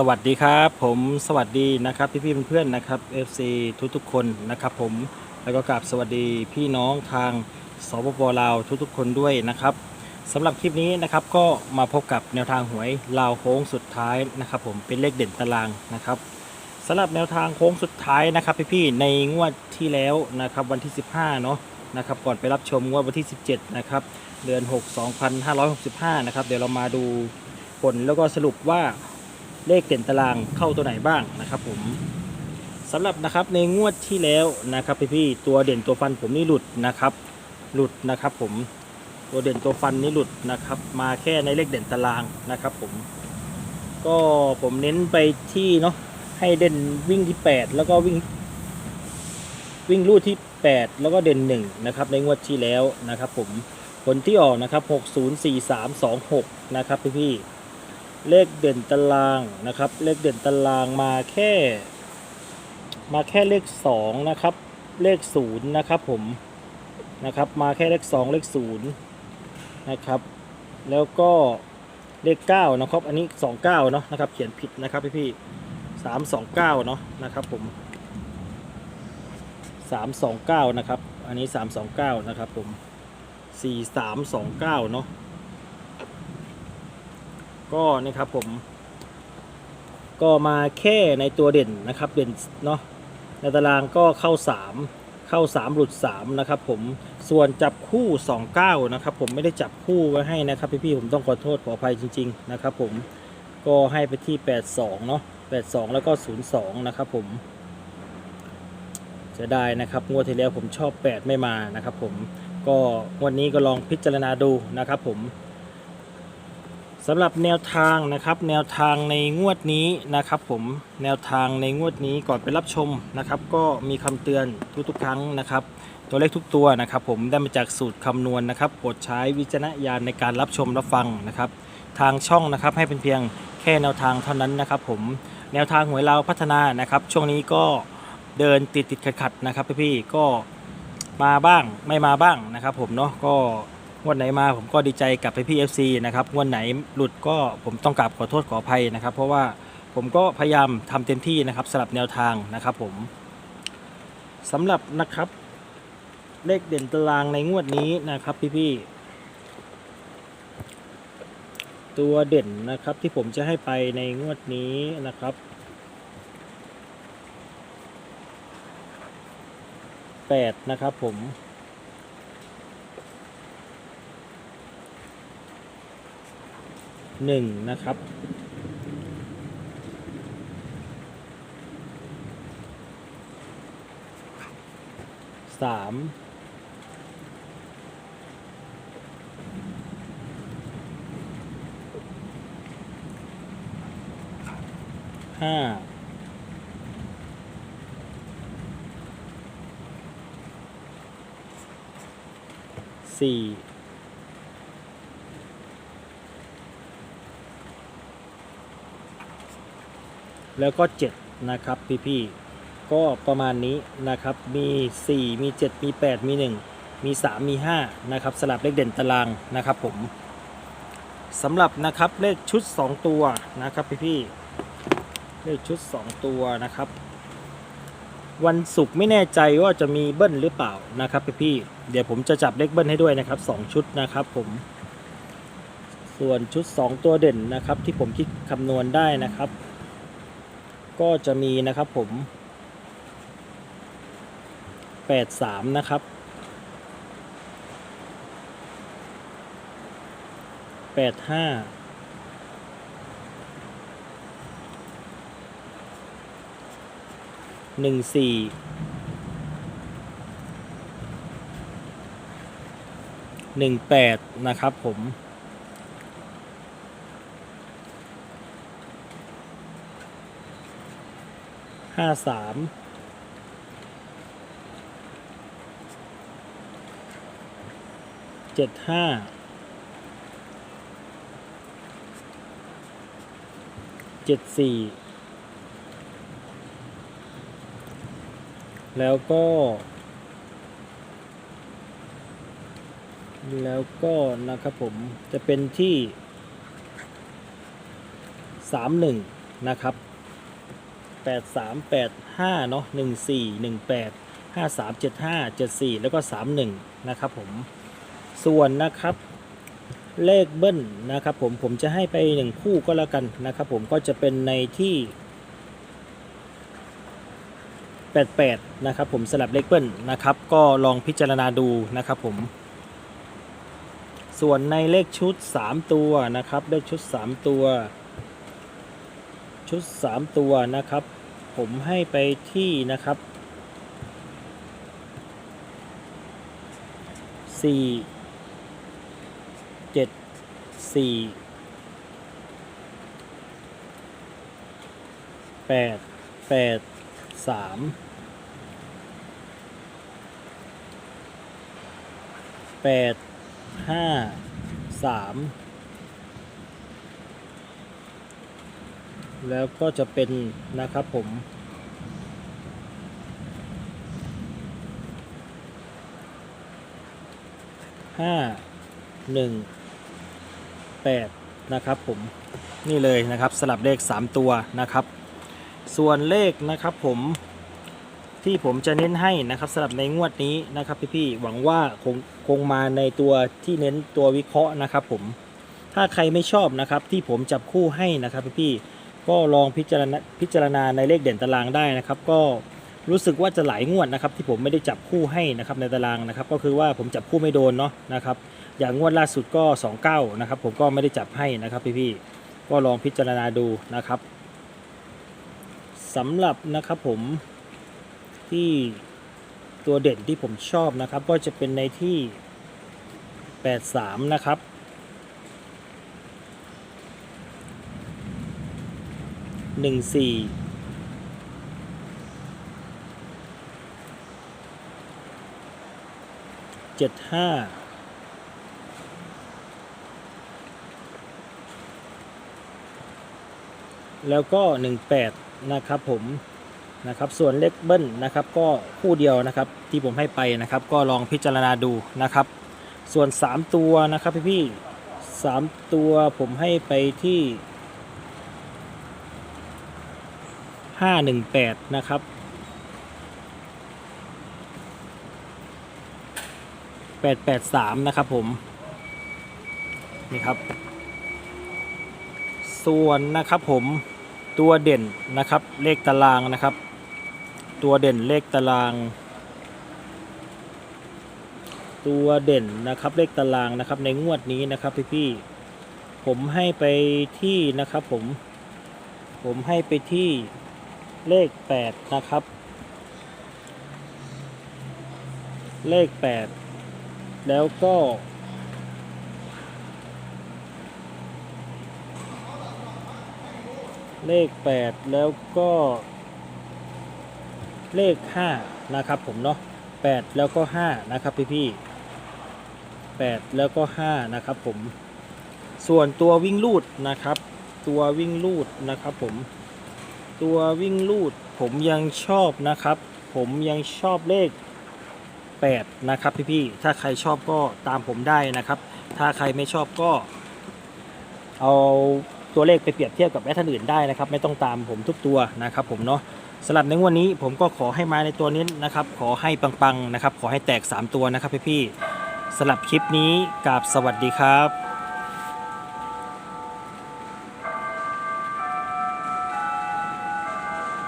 สวัสดีครับ ผมสวัสดีนะครับพี่ๆเพื่อนๆนะครับ FC ทุกๆ คนนะครับ ผมแล้วก็กราบสวัสดีพี่น้องทางสปปลาวทุกๆ คนด้วยนะครับสำหรับคลิปนี้นะครับก็มาพบกับแนวทางหวยลาวโค้งสุดท้ายนะครับ ผมเป็นเลขเด่นตารางนะครับสำหรับแนวทางโค้งสุดท้ายนะครับพี่ๆในงวดที่แล้วนะครับวันที่ 15เนาะนะครับก่อนไปรับชมงวดวันที่ 17นะครับเดือน 6 2565 นะครับเดี๋ยวเรามาดูผลแล้วก็สรุปว่า เลขเด่นตารางเข้าตัวไหนบ้างนะครับผมสำหรับนะครับในงวดที่แล้วนะครับพี่พี่ตัวเด่นตัวฟันผมนี่หลุดนะครับ หลุดนะครับผมตัวเด่นตัวฟันนี่หลุดนะครับ มาแค่ในเลขเด่นตารางนะครับผมก็ผมเน้นไปที่เนาะให้เด่นวิ่งที่ 8 แล้วก็วิ่งวิ่งลู่ที่ 8 แล้วก็เด่น1นะครับในงวดที่แล้วนะครับผมผลที่ออกนะครับ 604326 นะครับพี่พี่ เลขเด่นตารางนะครับ เลขเด่นตารางมาแค่ มาแค่เลขสองนะครับ เลขศูนย์นะครับผมนะครับมาแค่เลขสองเลขศูนย์นะครับ แล้วก็เลขเก้านะครับ อันนี้สองเก้าเนาะนะครับ เขียนผิดนะครับพี่พี่สามสองเก้าเนาะนะครับผมสามสองเก้านะครับ อันนี้สามสองเก้านะครับผมสี่สามสองเก้าเนาะ ก็นี่ครับผม ก็มาแค่ในตัวเด่นนะครับเด่นเนาะในตารางก็เข้า 3 เข้า 3 หลุด 3 นะครับผมส่วนจับคู่ 29 นะครับผมไม่ได้จับคู่ไว้ให้นะครับพี่ๆผมต้องขอโทษขออภัยจริง ๆ นะครับผมก็ให้ไปที่ 82 เนาะ82 แล้วก็ 02 นะครับผมจะได้นะครับงวดที่แล้วผมชอบ 8 ไม่มานะครับผมก็งวดนี้ก็ลองพิจารณาดูนะครับผม สำหรับแนวทางนะครับแนวทางในงวดนี้นะครับ ผมแนวทางในงวดนี้ก่อนไปรับชมนะครับ ก็มีคำเตือนทุกๆ ครั้งนะครับ ตัวเลขทุกตัวนะครับ ผมได้มาจากสูตรคำนวณนะครับโปรดใช้วิจารณญาณในการรับชมรับฟังนะครับ ทางช่องนะครับให้เป็นเพียงแค่แนวทางเท่านั้นนะครับ ผมแนวทางหวยเราวพัฒนานะครับ ช่วงนี้ก็เดินติดติดขัดขัดนะครับพี่ๆก็มาบ้างไม่มาบ้างนะครับ ผมเนาะก็ งวดไหนมาผมก็ดีใจกับพี่พี่เอฟซีนะครับงวดไหนหลุดก็ผมต้องกราบขอโทษขออภัยนะครับ เพราะว่าผมก็พยายามทำเต็มที่นะครับสำหรับแนวทางนะครับผมสำหรับนะครับเลขเด่นตารางในงวดนี้นะครับพี่พี่ๆตัวเด่นนะครับที่ผมจะให้ไปในงวดนี้นะครับแปดนะครับผม หนึ่งนะครับ สาม ห้า สี่ แล้วก็ 7 นะครับพี่ๆก็ประมาณนี้นะครับ มี 4 มี 7 มี 8 มี 1 มี 3 มี 5 นะครับ สลับเลขเด่นตารางนะครับผมสำหรับนะครับเลขชุด 2 ตัวนะครับพี่ๆเลขชุด 2 ตัวนะครับ วันศุกร์ไม่แน่ใจว่าจะมีเบิ้ลหรือเปล่านะครับพี่ๆเดี๋ยวผมจะจับเลขเบิ้ลให้ด้วยนะครับ 2 ชุดนะครับผมส่วนชุด 2 ตัวเด่นนะครับที่ผมคิดคำนวณได้นะครับ ก็จะมีนะครับผม 83 นะครับ 85 14 18นะครับผม ห้าสามเจ็ดห้าเจ็ดสี่แล้วก็ แล้วก็นะครับผมจะเป็นที่สามหนึ่งนะครับ 8385 เนาะ1418 5375 74 แล้วก็ 31 นะครับผม ส่วนนะครับเลขเบิ้ลนะครับผมผมจะให้ไปหนึ่งคู่ก็แล้วกันนะครับผมก็จะเป็นในที่ 88 นะครับผมสลับเลขเบิ้ลนะครับก็ลองพิจารณาดูนะครับผม ส่วนในเลขชุด 3 ตัวนะครับเลขชุด 3 ตัว ชุด 3 ตัวนะครับ ผมให้ไปที่นะครับ 4 7 4 8 8 3 8 5 3 แล้วก็จะเป็นนะครับผม ห้าหนึ่งแปดนะครับผมนี่เลยนะครับสลับเลข 3 ตัวนะครับ ส่วนเลขนะครับผมที่ผมจะเน้นให้นะครับสำหรับในงวดนี้นะครับพี่ๆหวังว่าคงคงมาในตัวที่เน้นตัววิเคราะห์นะครับผมถ้าใครไม่ชอบนะครับที่ผมจับคู่ให้นะครับพี่ๆ ก็ลองพิจารณาพิจารณาในเลขเด่นตารางได้นะครับ ก็รู้สึกว่าจะหลายงวดนะครับ ที่ผมไม่ได้จับคู่ให้นะครับในตารางนะครับ ก็คือว่าผมจับคู่ไม่โดนเนาะนะครับ อย่างงวดล่าสุดก็ 29 นะครับ ผมก็ไม่ได้จับให้นะครับพี่ๆก็ลองพิจารณาดูนะครับสำหรับนะครับผมที่ตัวเด่นที่ผมชอบนะครับ ก็จะเป็นในที่ 83 นะครับ หนึ่งสี่เจ็ดห้าแล้วก็หนึ่งแปดนะครับผมนะครับส่วนเลขเบิ้ลนะครับ ก็คู่เดียวนะครับที่ผมให้ไปนะครับ ก็ลองพิจารณาดูนะครับ ส่วน 3 ตัวนะครับพี่พี่ๆสามตัวผมให้ไปที่ 518 นะครับ 883 นะครับผม นี่ครับ ส่วนนะครับผมตัวเด่นนะครับเลขตารางนะครับ ตัวเด่นเลขตาราง ตัวเด่นนะครับเลขตารางนะครับในงวดนี้นะครับพี่ๆผมให้ไปที่นะครับผม ผมให้ไปที่ เลข 8 นะครับ เลข 8 แล้วก็ เลข 8 แล้วก็ เลข 5 นะครับผมเนาะ8 แล้วก็ 5 นะครับพี่พี่8แล้วก็ 5 นะครับผม ส่วนตัววิ่งลูดนะครับ ตัววิ่งลูดนะครับผม ตัววิ่งลูดผมยังชอบนะครับ ผมยังชอบเลข 8 นะครับพี่ๆถ้าใครชอบก็ตามผมได้นะครับ ถ้าใครไม่ชอบก็ เอาตัวเลขไปเปรียบเทียบกับแอดท่านอื่นได้นะครับ ไม่ต้องตามผมทุกตัวนะครับ ผมเนาะสำหรับในวันนี้ผมก็ขอให้มาในตัวนี้นะครับ ขอให้ปังๆนะครับ ขอให้แตก 3 ตัวนะครับพี่ๆสำหรับคลิปนี้กราบสวัสดีครับ